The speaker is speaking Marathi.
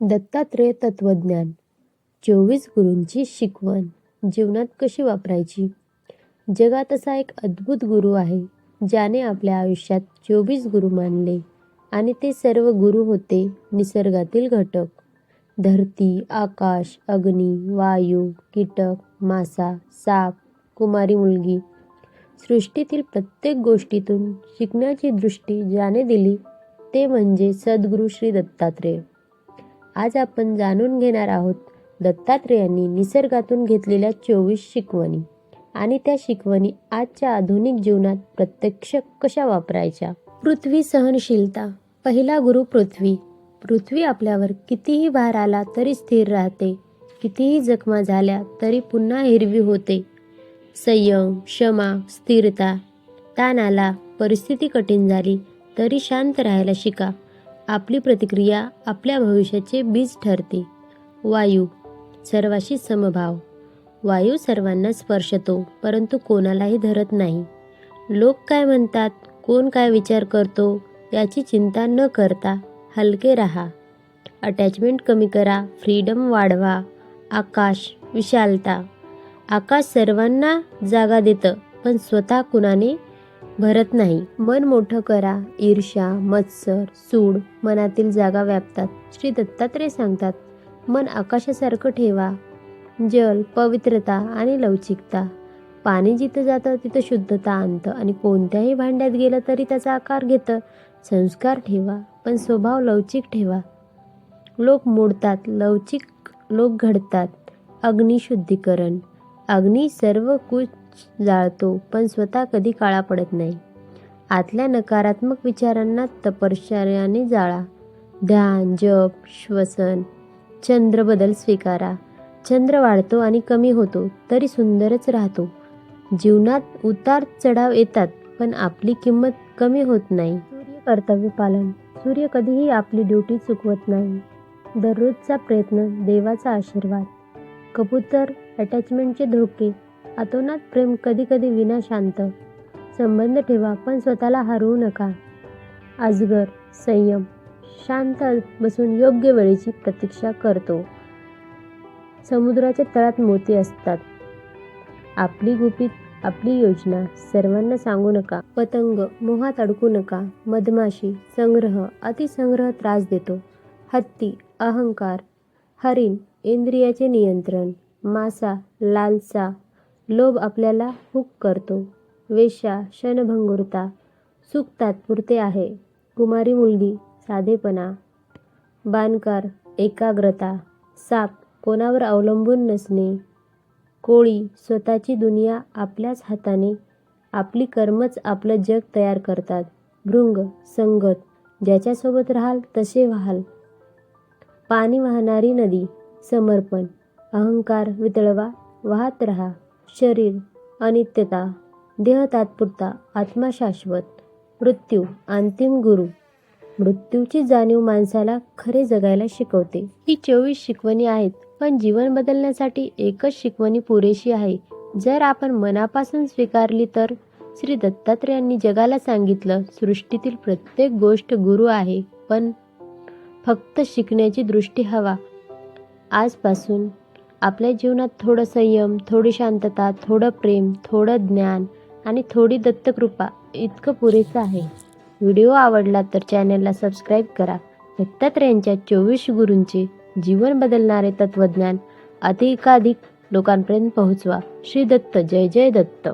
दत्तात्रेय तत्वज्ञान. चोवीस गुरूंची शिकवण. जीवनात कशी वापरायची? जगात असा एक अद्भुत गुरु आहे ज्याने आपल्या आयुष्यात चोवीस गुरु मानले आणि ते सर्व गुरु होते निसर्गातील घटक. धरती आकाश अग्नी वायू कीटक मासा साप कुमारी मुलगी. सृष्टीतील प्रत्येक गोष्टीतून शिकण्याची दृष्टी ज्याने दिली ते म्हणजे सद्गुरू श्री दत्तात्रेय. आज आपण जाणून घेणार आहोत दत्तात्रेयांनी निसर्गातून घेतलेल्या चोवीस शिकवणी. आणि त्या शिकवणी आजच्या आधुनिक जीवनात प्रत्यक्ष कशा वापरायच्या? पृथ्वी सहनशीलता. पहिला गुरु पृथ्वी. पृथ्वी आपल्यावर कितीही भार आला तरी स्थिर राहते. कितीही जखमा झाल्या तरी पुन्हा हिरवी होते. संयम क्षमा स्थिरता. ताण आला परिस्थिती कठीण झाली तरी शांत राहायला शिका. आपली प्रतिक्रिया आपल्या भविष्याचे बीज ठरते. वायू सर्वाशी समभाव. वायू सर्वांना स्पर्शतो परंतु कोणालाही धरत नाही. लोक काय म्हणतात कोण काय विचार करतो याची चिंता न करता हलके राहा. अटॅचमेंट कमी करा फ्रीडम वाढवा. आकाश विशालता. आकाश सर्वांना जागा देतं पण स्वतः कुणाने भरत नाही. मन मोठं करा ईर्ष्या मत्सर सूड मनातील जागा व्यापतात. श्री दत्तात्रय सांगतात मन आकाशासारखं ठेवा. जल पवित्रता आणि लवचिकता. पाणी जिथं जातं तिथं शुद्धता आणतं आणि कोणत्याही भांड्यात गेलं तरी त्याचा आकार घेतं. संस्कार ठेवा पण स्वभाव लवचिक ठेवा. लोक मोडतात लवचिक लोक घडतात. अग्निशुद्धीकरण. अग्नी सर्व कुछ जाळतो पण स्वतः कधी काळा पडत नाही. आतल्या नकारात्मक विचारांना तपश्चर्याने जाळा. ध्यान जप श्वसन चंद्र बदल स्वीकारा. चंद्र वाढतो आणि कमी होतो तरी सुंदरच राहतो. जीवनात उतार चढाव येतात पण आपली किंमत कमी होत नाही. सूर्य कर्तव्य पालन. सूर्य कधीही आपली ड्युटी चुकवत नाही. दररोजचा प्रयत्न देवाचा आशीर्वाद. कबूतर अटॅचमेंटचे धोके. अतोनात प्रेम कधी कधी विना शांत संबंध ठेवा पण स्वतःला हरवू नका. अजगर संयम शांत बसून योग्य वेळेची प्रतीक्षा करतो. समुद्राच्या तळात मोती असतात. आपली गुपित आपली योजना सर्वांना सांगू नका. पतंग मोहात अडकू नका. मधमाशी संग्रह अतिसंग्रह त्रास देतो. हत्ती अहंकार हरिण इंद्रियाचे नियंत्रण मासा लालसा लोभ आपल्याला हुक करतो. वेश्या क्षणभंगुरता सुख तात्पुरते आहे. कुमारी मुलगी साधेपणा. बांधकार एकाग्रता. साप कोणावर अवलंबून नसणे. कोळी स्वतःची दुनिया आपल्याच हाताने. आपली कर्मच आपलं जग तयार करतात. भृंग संगत ज्याच्यासोबत राहाल तसे व्हाल. पाणी वाहणारी नदी समर्पण. अहंकार वितळवा वाहत राहा. शरीर अनित्यता देह तात्पुरता आत्मा शाश्वत मृत्यू अंतिम गुरु. मृत्यूची जाणीव माणसाला खरे जगायला शिकवते. ही चोवीस शिकवणी आहेत पण जीवन बदलण्यासाठी एकच शिकवणी पुरेशी आहे. जर आपण मनापासून स्वीकारली तर श्री दत्तात्रेयांनी जगाला सांगितलं सृष्टीतील प्रत्येक गोष्ट गुरु आहे पण फक्त शिकण्याची दृष्टी हवा. आजपासून आपल्या जीवनात थोडं संयम थोडी शांतता थोडं प्रेम थोडं ज्ञान आणि थोडी दत्तकृपा इतकं पुरेसं आहे. व्हिडिओ आवडला तर चॅनलला सबस्क्राईब करा. दत्तात्रेयांच्या चोवीस गुरूंचे जीवन बदलणारे तत्वज्ञान अधिकाधिक लोकांपर्यंत पोहोचवा. श्री दत्त जय जय दत्त.